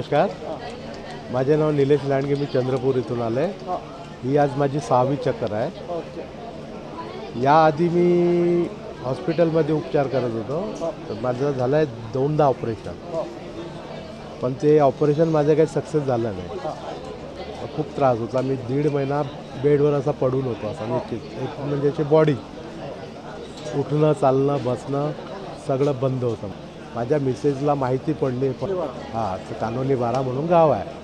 नमस्कार. माझे नाव निलेश लांडगे मी चंद्रपूर इथून आले ही आज माझी सहावी चक्कर आहे. याआधी मी हॉस्पिटलमध्ये उपचार करत होतो. तर माझं झालं आहे दोनदा ऑपरेशन. पण ते ऑपरेशन माझं काही सक्सेस झालं नाही. खूप त्रास होता मी दीड महिना बेडवर असा पडून होतो असा निश्चित. एक म्हणजे बॉडी उठणं चालणं बसणं सगळं बंद होतं. माझ्या मिसेसला माहिती पडली. हां कानोली बारा म्हणून गाव आहे.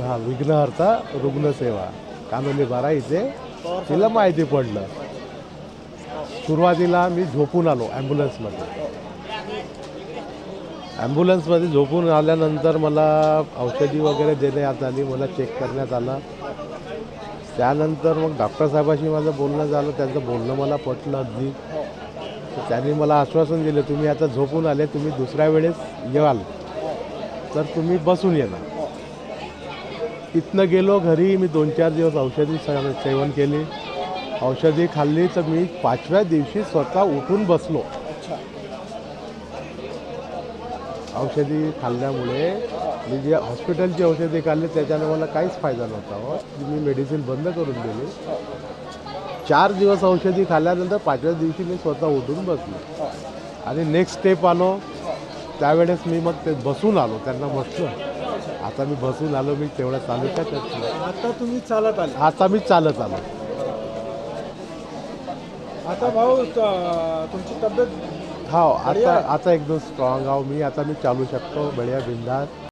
हा विघ्नहर्ता रुग्णसेवा कानोली बारा इथे तिला माहिती पडलं. सुरुवातीला मी झोपून आलो ॲम्ब्युलन्समध्ये. ॲम्ब्युलन्समध्ये झोपून आल्यानंतर मला औषधी वगैरे देण्यात आली मला चेक करण्यात आलं. त्यानंतर मग डॉक्टर साहेबाशी माझं बोलणं झालं त्यांचं बोलणं मला पटलं अगदी तर त्यांनी मला आश्वासन दिलं तुम्ही आता झोपून आले तुम्ही दुसऱ्या वेळेस याल तर तुम्ही बसून येणार. इथनं गेलो घरी मी दोन चार दिवस औषधी सेवन केली. औषधी खाल्ली तर मी पाचव्या दिवशी स्वतः उठून बसलो. औषधी खाल्ल्यामुळे मी जे हॉस्पिटलची औषधी खाल्ली त्याच्याने मला काहीच फायदा नव्हता. हो मी मेडिसिन बंद करून दिली. चार दिवस औषधी खाल्ल्यानंतर पाचव्या दिवशी मी स्वतः उठून बसलो. आणि नेक्स्ट स्टेप आलो. त्यावेळेस मी मग ते बसून आलो. त्यांना म्हटलं आता मी बसून आलो मी तेवढं चालू का. आता तुम्ही चालत आले. आता मी चालत आलो. आता भाऊ तुमची तब्येत हो आता. आता एकदम स्ट्रॉंग आहो. मी आता मी चालू शकतो. बढिया बिंदास